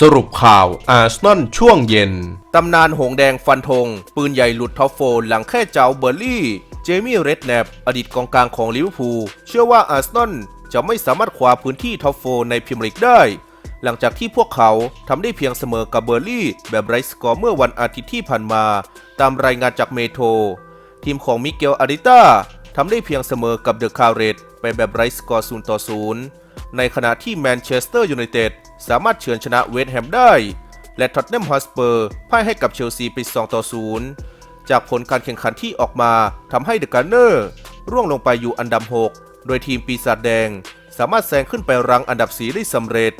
สรุปข่าวอาร์เซนอลช่วงเย็น ตำนานหงแดงฟันธง ปืนใหญ่หลุดท็อปโฟนหลังแค่เจ้าเบอร์ลี่ เจมี่เรดแนปอดีตกองกลางของลิเวอร์พูลเชื่อว่าอาร์เซนอลจะไม่สามารถคว้าพื้นที่ท็อปโฟในพรีเมียร์ลีกได้ หลังจากที่พวกเขาทำได้เพียงเสมอกับเบอร์ลี่ แบบไร้สกอร์เมื่อวันอาทิตย์ที่ผ่านมา ตามรายงานจากเมโทรทีมของมิเกลอาริต้าทำได้เพียงเสมอกับเดอะคาร์เรตไปแบบไร้สกอร์0ต่อ0ในขณะที่แมนเชสเตอร์ยูไนเต็ด สามารถเฉือนชนะเวสต์แฮมได้ และท็อตแนมฮอสเปอร์พ่ายให้กับเชลซีไป2ต่อ0จากผลการแข่งขันที่ออกมาทำให้เดอะการ์เนอร์ร่วงลงไปอยู่อันดับ 6 โดยทีมปีศาจแดง สามารถแซงขึ้นไปรังอันดับ4ได้สำเร็จ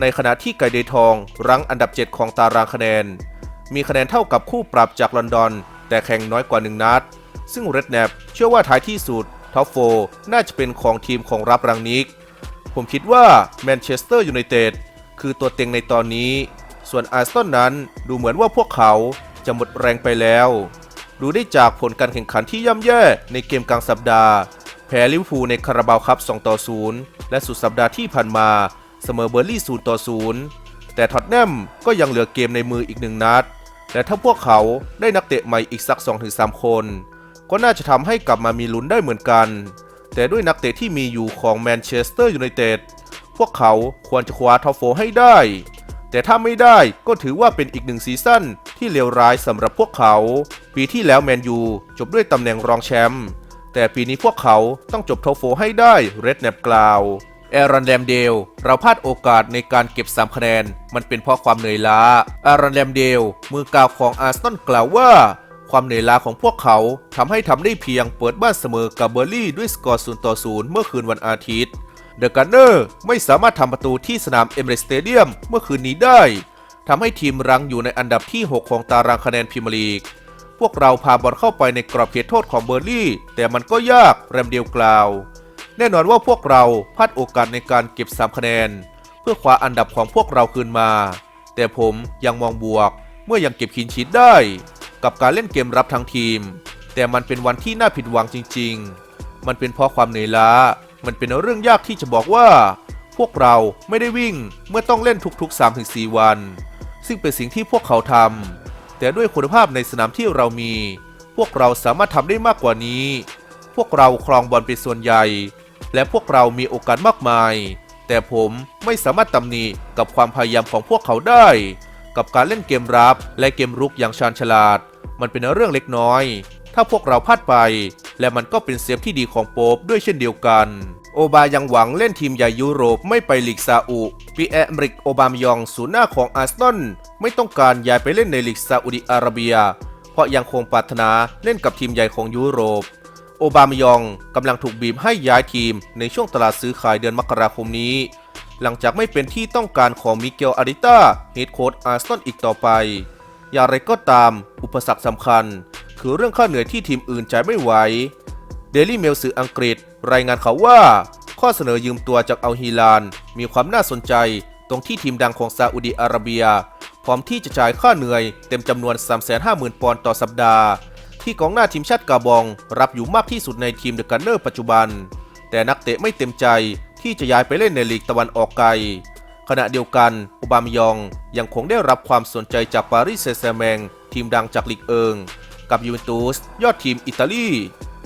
ในขณะที่ไกเดทอง รังอันดับ 7 ของตารางคะแนน มีคะแนนเท่ากับคู่ปรับจากลอนดอน แต่แข่งน้อยกว่า 1 นัด ซึ่งเรดแนปเชื่อว่าท้ายที่สุดท็อปโฟน่าจะเป็นของทีมของรับรังนิก ผมคิดว่าแมนเชสเตอร์ยูไนเต็ด คือตัวเต็งในตอนนี้ ส่วนอาร์เซนอลนั้นดูเหมือนว่าพวกเขาจะหมดแรงไปแล้ว ดูได้จากผลการแข่งขันที่ย่ำแย่ในเกมกลางสัปดาห์ แพ้ลิเวอร์พูลในคาราบาวคัพ2ต่อ0และสุดสัปดาห์ที่ผ่านมาเสมอเบอร์ลี่0ต่อ0แต่ท็อตแนมก็ยังเหลือเกมในมืออีกหนึ่งนัดและถ้าพวกเขาได้นักเตะใหม่อีกสัก 2-3 คน ก็น่าจะทำให้กลับมามีลุ้นได้เหมือนกัน แต่ด้วยนักเตะที่มีอยู่ของแมนเชสเตอร์ยูไนเต็ด พวกเขาควรจะคว้าท็อปโฟให้ได้ แต่ถ้าไม่ได้ก็ถือว่าเป็นอีกหนึ่งซีซั่นที่เลวร้ายสำหรับพวกเขา ปีที่แล้วแมนยูจบด้วยตำแหน่งรองแชมป์แต่ปีนี้พวกเขาต้องจบท็อปโฟให้ได้เรดแนบกล่าวแอรอนแรมเดล เราพลาดโอกาสในการเก็บ 3 คะแนน มันเป็นเพราะความเหนื่อยล้าแอรอนแรมเดล มือกล่าวของอาร์เซนอลกล่าวว่า ความเหนื่อยล้าของพวกเขาทำให้ทำได้เพียงเปิดบ้านเสมอกับเบอร์ลี่ด้วยสกอร์0ต่อ0เมื่อคืนวันอาทิตย์ เดอะกันเนอร์ไม่สามารถทำประตูที่สนามเอเมเรสสเตเดียมเมื่อคืนนี้ได้ทำให้ทีมรังอยู่ในอันดับที่ 6 ของตารางคะแนนพรีเมียร์ลีก พวกเราพาบอลเข้าไปในกรอบเขตโทษของเบอร์ลี่ แต่มันก็ยากแรมเดียวกล่าว แน่นอนว่าพวกเราพลาดโอกาสในการเก็บ 3 คะแนน เพื่อคว้าอันดับของพวกเราคืนมา แต่ผมยังมองบวก เมื่อยังเก็บคินชีตได้ กับการเล่นเกมรับทั้งทีม แต่มันเป็นวันที่น่าผิดหวังจริง ๆ มันเป็นเพราะความเหนื่อยล้า มันเป็นเรื่องยากที่จะบอกว่า พวกเราไม่ได้วิ่งเมื่อต้องเล่นทุกๆ 3-4 วัน ซึ่งเป็นสิ่งที่พวกเขาทำแต่ด้วยคุณภาพในสนามที่เรามี พวกเราสามารถทำได้มากกว่านี้ พวกเราครองบอลเป็นส่วนใหญ่ และพวกเรามีโอกาสมากมาย แต่ผมไม่สามารถตำหนิกับความพยายามของพวกเขาได้ กับการเล่นเกมรับและเกมรุกอย่างชาญฉลาด มันเป็นเรื่องเล็กน้อย ถ้าพวกเราพลาดไป และมันก็เป็นเซฟที่ดีของโป๊ปด้วยเช่นเดียวกัน โอบายังหวังเล่นทีมใหญ่ยุโรปไม่ไปลีกซาอุปีแอมริกโอบามยองศูนย์หน้าของอาร์เซนอลไม่ต้องการย้ายไปเล่นในลีกซาอุดิอาระเบีย เพราะยังคงปรารถนาเล่นกับทีมใหญ่ของยุโรปโอบามยองกำลังถูกบีบให้ย้ายทีมในช่วงตลาดซื้อขายเดือนมกราคมนี้ หลังจากไม่เป็นที่ต้องการของมิเกลอาริต้าเฮดโค้ชอาร์เซนอลอีกต่อไป อย่างไรก็ตามอุปสรรคสำคัญ คือเรื่องค่าเหนื่อยที่ทีมอื่นจ่ายไม่ไหวเดลี่เมลสื่ออังกฤษ รายงานเขาว่า ข้อเสนอยืมตัวจากอัลฮิลาน มีความน่าสนใจ ตรงที่ทีมดังของซาอุดีอาระเบีย พร้อมที่จะจ่ายค่าเหนื่อยเต็มจำนวน 350,000 ปอนด์ต่อสัปดาห์ ที่กองหน้าทีมชาติกาบอง รับอยู่มากที่สุดในทีมเดอะกันเนอร์ปัจจุบัน แต่นักเตะไม่เต็มใจที่จะย้ายไปเล่นในลีกตะวันออกไกลขณะเดียวกันอุบามยองยังคงได้รับความสนใจจากปารีสเซงต์แชร์แมง ทีมดังจากลีกเอิง กับยูเวนตุสยอดทีมอิตาลี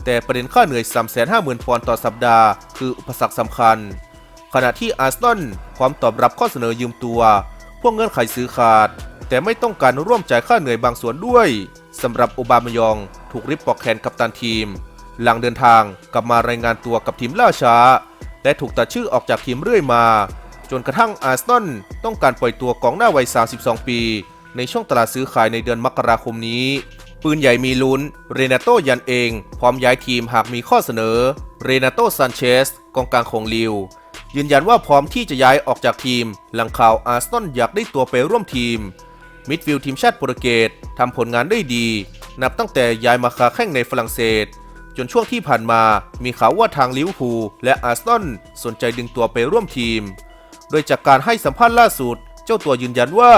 แต่ประเด็นค่าเหนื่อย 350,000 ปอนด์ต่อสัปดาห์ คืออุปสรรคสำคัญ ขณะที่อาร์เซนอลพร้อมตอบรับข้อเสนอยืมตัว พวกเงื่อนไขซื้อขาด แต่ไม่ต้องการร่วมจ่ายค่าเหนื่อยบางส่วนด้วยสำหรับโอบามายองถูกริบปอกแขนกัปตันทีม หลังเดินทางกลับมารายงานตัวกับทีมล่าช้า และถูกตัดชื่อออกจากทีมเรื่อยมา จนกระทั่งอาร์เซนอลต้องการปล่อยตัวกองหน้าวัย 32 ปี ในช่วงตลาดซื้อขายในเดือนมกราคมนี้ ปืนใหญ่มีลุ้น เรนาโตยันเอง พร้อมย้ายทีมหากมีข้อเสนอ เรนาโตซันเชสกองกลางของลิว ยืนยันว่าพร้อมที่จะย้ายออกจากทีม หลังข่าวอาร์เซนอลอยากได้ตัวไปร่วมทีม มิดฟิลด์ทีมชาติโปรตุเกสทำผลงานได้ดี นับตั้งแต่ย้ายมาคาแข่งในฝรั่งเศส จนช่วงที่ผ่านมามีข่าวว่าทางลิเวอร์พูลและอาร์เซนอลสนใจดึงตัวไปร่วมทีม โดยจากการให้สัมภาษณ์ล่าสุด เจ้าตัวยืนยันว่า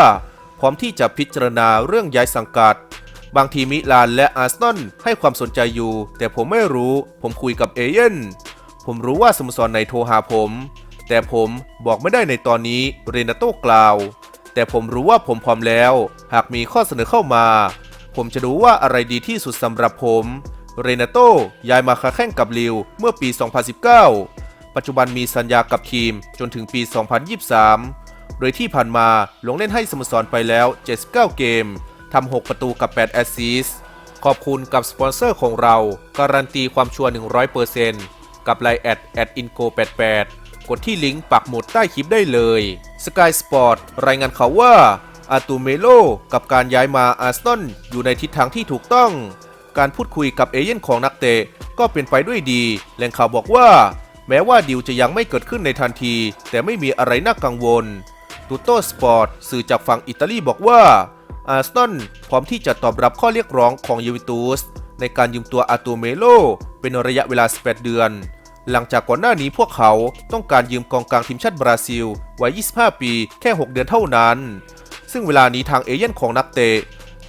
พร้อมที่จะพิจารณาเรื่องย้ายสังกัด บางทีมิลานและอาร์เซนอลให้ความสนใจอยู่ แต่ผมไม่รู้ ผมคุยกับเอเย่นผมรู้ว่าสโมสรในโทรหาผม แต่ผมบอกไม่ได้ในตอนนี้เรนาโต้กล่าว แต่ผมรู้ว่าผมพร้อมแล้ว หากมีข้อเสนอเข้ามา ผมจะดูว่าอะไรดีที่สุดสำหรับผม เรนาโต้ย้ายมาค้าแข่งกับลิวเมื่อปี 2019 ปัจจุบันมีสัญญากับทีมจนถึงปี 2023 โดยที่ผ่านมาลงเล่นให้สโมสรไปแล้ว 79 เกม ทำ 6 ประตูกับ 8 แอสซิสต์ขอบคุณกับสปอนเซอร์ของเรา การันตีความชัวร์ 100%กับไลน์แอดแอดอินโก88กดที่ลิงก์ปักหมุดใต้คลิปได้เลย Sky Sport รายงานเขาว่าอาตูเมโลกับการย้ายมาอาร์ซนอลอยู่ในทิศทางที่ถูกต้อง การพูดคุยกับเอเย่นของนักเตะก็เป็นไปด้วยดี แหล่งข่าวบอกว่า แม้ว่าดิวจะยังไม่เกิดขึ้นในทันที แต่ไม่มีอะไรน่ากังวลตูโตสปอร์ตสื่อจากฝั่งอิตาลีบอกว่า อาร์เซนอลพร้อมที่จะตอบรับข้อเรียกร้องของยูเวนตุสในการยืมตัวอาตูเมโลเป็นระยะเวลา 18 เดือน หลังจากก่อนหน้านี้พวกเขาต้องการยืมกองกลางทีมชาติบราซิลวัย 25 ปีแค่ 6 เดือนเท่านั้น ซึ่งเวลานี้ทางเอเย่นของนักเตะ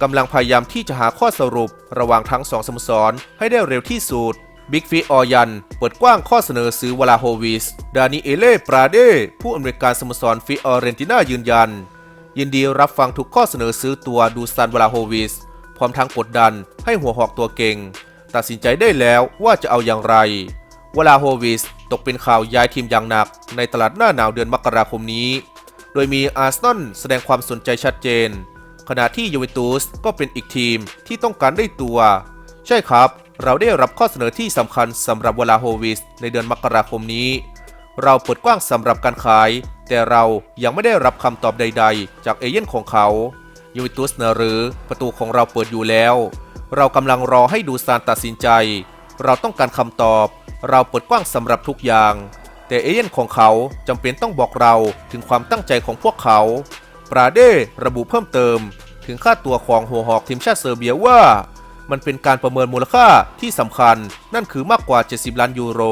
กำลังพยายามที่จะหาข้อสรุประหว่างทั้งสองสโมสรให้ได้เร็วที่สุดบิ๊กฟีออยัน เปิดกว้างข้อเสนอซื้อวลาโฮวิส ดานิเอเล่ ปราเด ผู้อำนวยการสโมสรฟิออเรนติน่ายืนยัน ยินดีรับฟังทุกข้อเสนอซื้อตัวดูซันวลาโฮวิส พร้อมทั้งกดดันให้หัวหอกตัวเก่ง ตัดสินใจได้แล้วว่าจะเอาอย่างไรวลาโฮวิสตกเป็นข่าวย้ายทีมอย่างหนักในตลาดหน้าหนาวเดือนมกราคมนี้ โดยมีอาร์เซนอลแสดงความสนใจชัดเจน ขณะที่ยูเวนตุสก็เป็นอีกทีมที่ต้องการได้ตัว ใช่ครับ เราได้รับข้อเสนอที่สำคัญสำหรับวลาโฮวิสในเดือนมกราคมนี้ เราเปิดกว้างสำหรับการขาย แต่เรายังไม่ได้รับคำตอบใด ๆ จากเอเย่นของเขายูเวนตุสเนหรือประตูของเราเปิดอยู่แล้ว เรากำลังรอให้ดูซานตัดสินใจ เราต้องการคำตอบ เราเปิดกว้างสำหรับทุกอย่าง แต่เอเย่นของเขาจำเป็นต้องบอกเราถึงความตั้งใจของพวกเขา ปราเดระบุเพิ่มเติม ถึงค่าตัวของหัวหอกทีมชาติเซอร์เบียว่า มันเป็นการประเมินมูลค่าที่สำคัญ นั่นคือมากกว่า 70 ล้านยูโร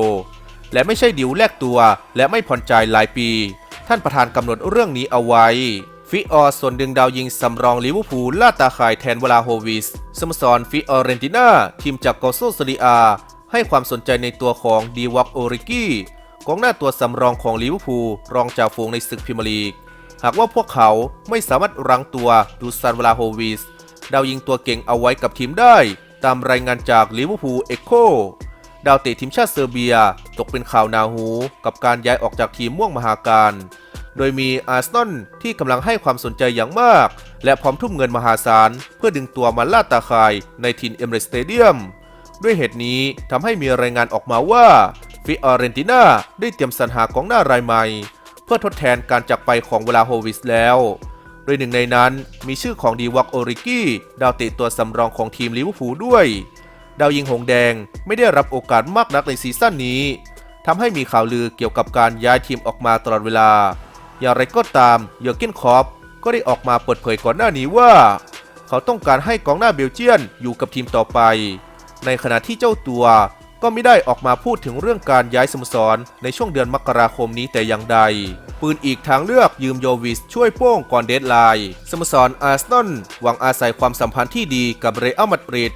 และไม่ใช่ดิวแลกตัว และไม่ผ่อนจ่ายหลายปี ท่านประธานกำหนดเรื่องนี้เอาไว้ ฟิออส่วนดึงดาวยิงสำรองลิเวอร์พูลล่าตาข่ายแทนเวลาโฮวิสสโมสรฟิออเรนติน่าทีมจากโกโซซาริอาให้ความสนใจในตัวของดีวอกโอริกี้กองหน้าตัวสำรองของลิเวอร์พูลรองจากฝูงในศึกพรีเมียร์ลีก หากว่าพวกเขาไม่สามารถรั้งตัวดูซานเวลาโฮวิสดาวยิงตัวเก่งเอาไว้กับทีมได้ ตามรายงานจากลิเวอร์พูลเอ็กโค ดาวเตะทีมชาติเซอร์เบีย ตกเป็นข่าวนาหูกับการย้ายออกจากทีมม่วงมหาการ โดยมีอาร์เซนอลที่กำลังให้ความสนใจอย่างมาก และพร้อมทุ่มเงินมหาศาล เพื่อดึงตัวมาล่าตาข่ายในทินเอมเรสเตเดียม ด้วยเหตุนี้ทำให้มีรายงานออกมาว่าฟิออเรนติน่าได้เตรียมสรรหากองหน้ารายใหม่ เพื่อทดแทนการจากไปของเวลาโฮวิสแล้ว โดยหนึ่งในนั้นมีชื่อของดีวักโอริกี้ดาวเตะตัวสำรองของทีมลิเวอร์พูลด้วย ดาวยิงหงแดงไม่ได้รับโอกาสมากนักในซีซั่นนี้ทำให้มีข่าวลือเกี่ยวกับการย้ายทีมออกมาตลอดเวลา อย่างไรก็ตามเยอร์เกนคอปก็ได้ออกมาเปิดเผยก่อนหน้านี้ว่า เขาต้องการให้กองหน้าเบลเจียนอยู่กับทีมต่อไป ในขณะที่เจ้าตัวก็ไม่ได้ออกมาพูดถึงเรื่องการย้ายสโมสรในช่วงเดือนมกราคมนี้แต่อย่างใด ปืนอีกทางเลือกยืมโยวิสช่วยโป้งก่อนเดดไลน์สโมสรอาร์เซนอลหวังอาศัยความสัมพันธ์ที่ดีกับเรอัลมาดริด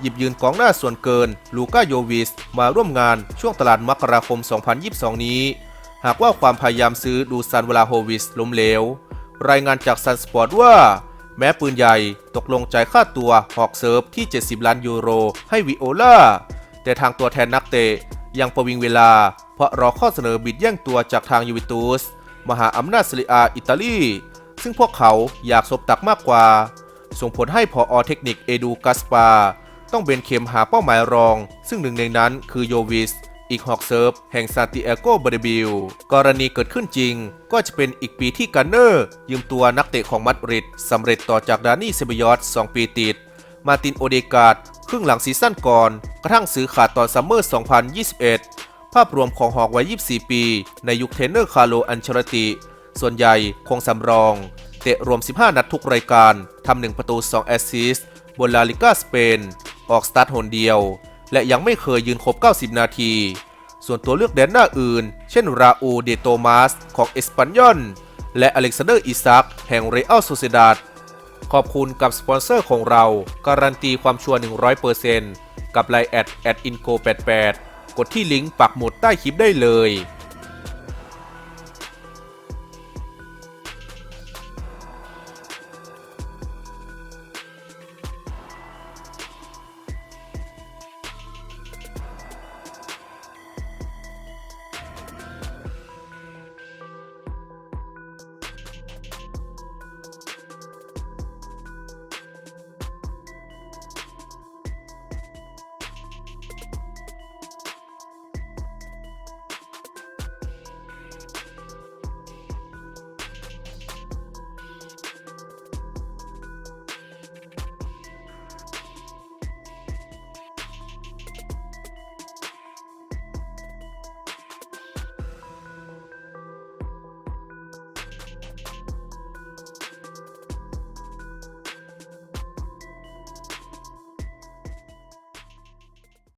หยิบยืนกองหน้าส่วนเกิน ลูก้าโยวิส มาร่วมงานช่วงตลาดมกราคม 2022 นี้ หากว่าความพยายามซื้อดูซันเวลาโฮวิสล้มเหลว รายงานจากซันสปอร์ตว่า แม้ปืนใหญ่ตกลงจ่ายค่าตัวหอกเซิร์ฟที่ 70 ล้านยูโร ให้วิโอลาแต่ทางตัวแทนนักเตะยังประวิงเวลา เพราะรอข้อเสนอบิดแย่งตัวจากทางยูเวนตุสมหาอำนาจซาริอาอิตาลีซึ่งพวกเขาอยากสบตักมากกว่า ส่งผลให้พออเทคนิคเอดูกัสปา ต้องเบนเข็มหาเป้าหมายรอง ซึ่งหนึ่งในนั้นคือโยวิส อีกฮอกเซิร์ฟแห่งซาติเอโกบาเดบิลกรณีเกิดขึ้นจริง ก็จะเป็นอีกปีที่กันเนอร์ ยืมตัวนักเตะของมัดริดสำเร็จต่อจากดานี่เซบยอส2ปีติด มาตินโอเดกาดครึ่งหลังซีซั่นก่อน กระทั่งซื้อขาดตอนซัมเมอร์ 2021 ภาพรวมของหอกวัย 24 ปี ในยุคเทนเนอร์คาร์โลอันเชลติ ส่วนใหญ่คงสำรอง เตะรวม 15 นัดทุกรายการทำ1ประตู 2 แอสซิสต์ บนลาลิก้าสเปน ออกสตาร์ทหนเดียว และยังไม่เคยยืนครบ 90 นาที ส่วนตัวเลือกแดนหน้าอื่น เช่นราอูเดโตมาสของเอสปันยอนและอเล็กซานเดอร์อิซักแห่งเรอัลโซเซดาดขอบคุณกับสปอนเซอร์ของเรา การันตีความชัวร์100%กับไลน์แอดแอดอินโก88กดที่ลิงก์ปักหมุดใต้คลิปได้เลย